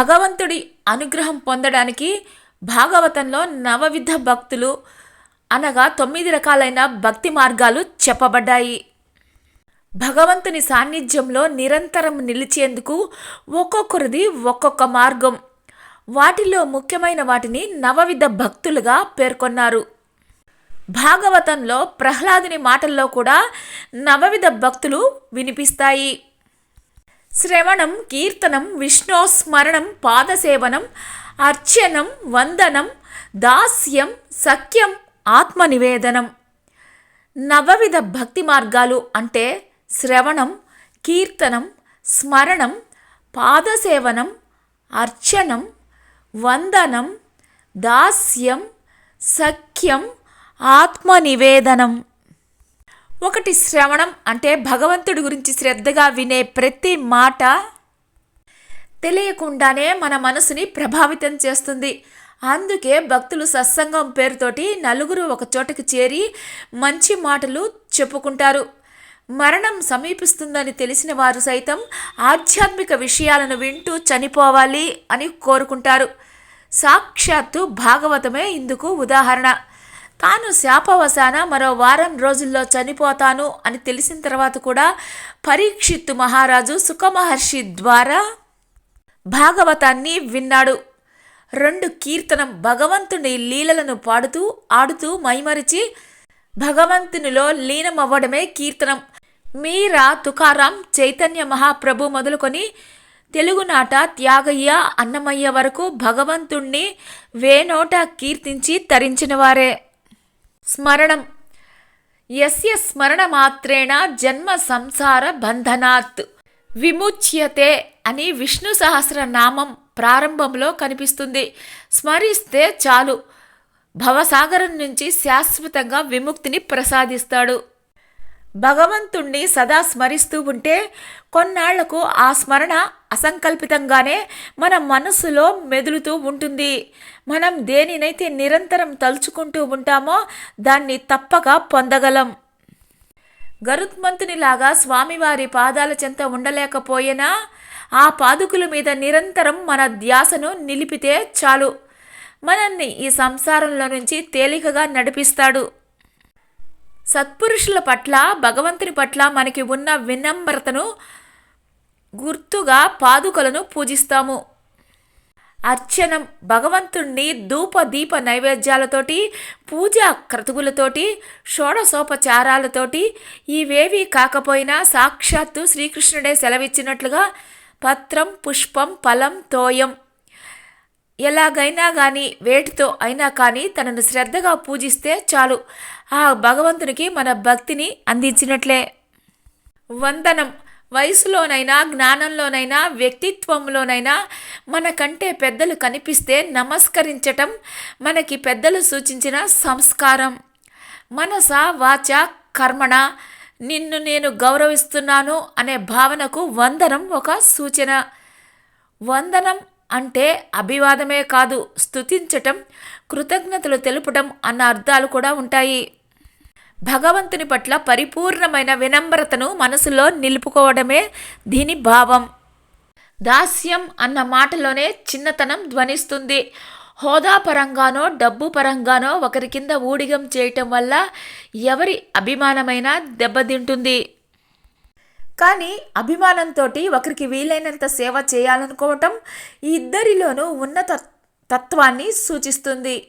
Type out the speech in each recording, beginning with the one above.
భగవంతుడి అనుగ్రహం పొందడానికి భాగవతంలో నవవిధ భక్తులు అనగా తొమ్మిది రకాలైన భక్తి మార్గాలు చెప్పబడ్డాయి. భగవంతుని సాన్నిధ్యంలో నిరంతరం నిలిచేందుకు ఒక్కొక్కరిది ఒక్కొక్క మార్గం. వాటిలో ముఖ్యమైన వాటిని నవవిధ భక్తులుగా పేర్కొన్నారు. భాగవతంలో ప్రహ్లాదుని మాటల్లో కూడా నవవిధ భక్తులు వినిపిస్తాయి. శ్రవణం కీర్తనం విష్ణోస్మరణం పాదసేవనం అర్చనం వందనం దాస్యం సఖ్యం ఆత్మనివేదనం. నవవిధ భక్తి మార్గాలు అంటే శ్రవణం కీర్తనం స్మరణం పాదసేవనం అర్చనం వందనం దాస్యం సఖ్యం ఆత్మనివేదనం. ఒకటి శ్రవణం అంటే భగవంతుడి గురించి శ్రద్ధగా వినే ప్రతి మాట తెలియకుండానే మన మనసుని ప్రభావితం చేస్తుంది. అందుకే భక్తులు సత్సంగం పేరుతోటి నలుగురు ఒక చోటకి చేరి మంచి మాటలు చెప్పుకుంటారు. మరణం సమీపిస్తుందని తెలిసిన వారు సైతం ఆధ్యాత్మిక విషయాలను వింటూ చనిపోవాలి అని కోరుకుంటారు. సాక్షాత్తు భాగవతమే ఇందుకు ఉదాహరణ. తాను శాపవశాన మరో వారం రోజుల్లో చనిపోతాను అని తెలిసిన తర్వాత కూడా పరీక్షిత్తు మహారాజు సుఖమహర్షి ద్వారా భాగవతాన్ని విన్నాడు. రెండు కీర్తనం భగవంతుని లీలలను పాడుతూ ఆడుతూ మైమరిచి భగవంతునిలో లీనమవ్వడమే కీర్తనం. మీరా తుకారాం చైతన్య మహాప్రభు మొదలుకొని తెలుగునాట త్యాగయ్య అన్నమయ్య వరకు భగవంతుణ్ణి వేనోట కీర్తించి తరించినవారే. స్మరణం. ఎస్య స్మరణం యస్య జన్మ సంసార బంధనాత్. విముచ్యతే అని విష్ణు సహస్రనామం ప్రారంభంలో కనిపిస్తుంది. స్మరిస్తే చాలు. భవసాగరం నుంచి శాశ్వతంగా విముక్తిని ప్రసాదిస్తాడు. భగవంతుణ్ణి సదా స్మరిస్తూ ఉంటే కొన్నాళ్ళకు ఆ స్మరణ అసంకల్పితంగానే మన మనసులో మెదులుతూ ఉంటుంది. మనం దేనినైతే నిరంతరం తలుచుకుంటూ ఉంటామో దాన్ని తప్పక పొందగలం. గరుత్మంతునిలాగా స్వామివారి పాదాల చెంత ఉండలేకపోయినా? ఆ పాదుకుల మీద నిరంతరం మన ధ్యాసను నిలిపితే చాలు. మనల్ని ఈ సంసారంలో నుంచి తేలికగా నడిపిస్తాడు. సత్పురుషుల పట్ల భగవంతుని పట్ల మనకి ఉన్న వినమ్రతను గుర్తుగా పాదుకలను పూజిస్తాము. అర్చనం భగవంతుణ్ణి ధూప దీప నైవేద్యాలతోటి పూజా క్రతువులతోటి షోడసోపచారాలతోటి ఇవేవి కాకపోయినా సాక్షాత్తు శ్రీకృష్ణుడే సెలవిచ్చినట్లుగా పత్రం పుష్పం ఫలం తోయం. ఎలాగైనా కానీ వేటితో అయినా కానీ తనను శ్రద్ధగా పూజిస్తే చాలు. ఆ భగవంతునికి మన భక్తిని అందించినట్లే. వందనం. వయసులోనైనా జ్ఞానంలోనైనా వ్యక్తిత్వంలోనైనా మనకంటే పెద్దలు కనిపిస్తే నమస్కరించటం మనకి పెద్దలు సూచించిన సంస్కారం. మనస వాచ కర్మణ నిన్ను నేను గౌరవిస్తున్నాను అనే భావనకు వందనం ఒక సూచన. వందనం అంటే అభివాదమే కాదు స్థుతించటం కృతజ్ఞతలు తెలుపటం అన్న అర్థాలు కూడా ఉంటాయి. భగవంతుని పట్ల పరిపూర్ణమైన వినమ్రతను మనసులో నిలుపుకోవడమే దీని భావం. దాస్యం అన్న మాటలోనే చిన్నతనం ధ్వనిస్తుంది. హోదా పరంగానో డబ్బు పరంగానో ఒకరి కింద ఊడిగం చేయటం వల్ల ఎవరి అభిమానమైనా దెబ్బతింటుంది. కానీ అభిమానంతో ఒకరికి వీలైనంత సేవ చేయాలనుకోవటం ఈ ఇద్దరిలోనూ ఉన్నత తత్వాన్ని సూచిస్తుంది.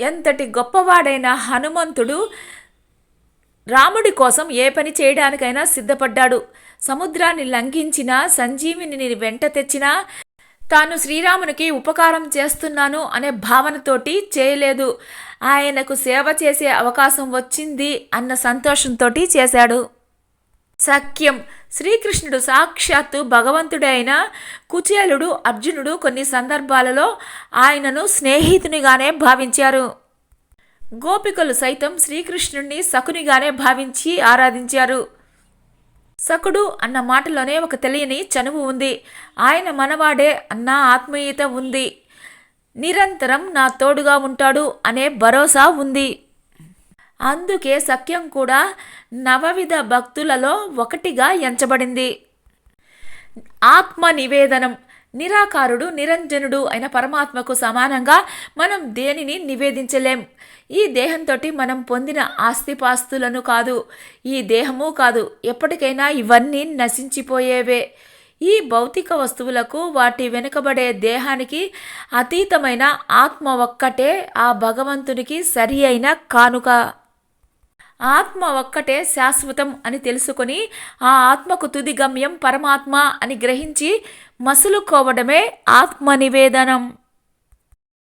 ఎంతటి గొప్పవాడైన హనుమంతుడు రాముడి కోసం ఏ పని చేయడానికైనా సిద్ధపడ్డాడు. సముద్రాన్ని లంఘించిన సంజీవిని వెంట తెచ్చినా తాను శ్రీరామునికి ఉపకారం చేస్తున్నాను అనే భావనతోటి చేయలేదు. ఆయనకు సేవ చేసే అవకాశం వచ్చింది అన్న సంతోషంతో చేశాడు. సఖ్యం. శ్రీకృష్ణుడు సాక్షాత్తు భగవంతుడే అయిన కుచేలుడు అర్జునుడు కొన్ని సందర్భాలలో ఆయనను స్నేహితునిగానే భావించారు. గోపికలు సైతం శ్రీకృష్ణుణ్ణి సకునిగానే భావించి ఆరాధించారు. సకుడు అన్న మాటలోనే ఒక తెలియని చనువు ఉంది. ఆయన మనవాడే అన్న ఆత్మీయత ఉంది. నిరంతరం నా తోడుగా ఉంటాడు అనే భరోసా ఉంది. అందుకే సఖ్యం కూడా నవవిధ భక్తులలో ఒకటిగా ఎంచబడింది. ఆత్మ నివేదనం నిరాకారుడు నిరంజనుడు అయిన పరమాత్మకు సమానంగా మనం దేనిని నివేదించలేం. ఈ దేహంతో మనం పొందిన ఆస్తిపాస్తులను కాదు. ఈ దేహము కాదు ఎప్పటికైనా ఇవన్నీ నశించిపోయేవే. ఈ భౌతిక వస్తువులకు వాటి వెనుకబడే దేహానికి అతీతమైన ఆత్మ ఒక్కటే ఆ భగవంతునికి సరి అయిన కానుక. ఆత్మ ఒక్కటే శాశ్వతం అని తెలుసుకొని ఆ ఆత్మకు తుది గమ్యం పరమాత్మ అని గ్రహించి మసులుకోవడమే ఆత్మ నివేదనం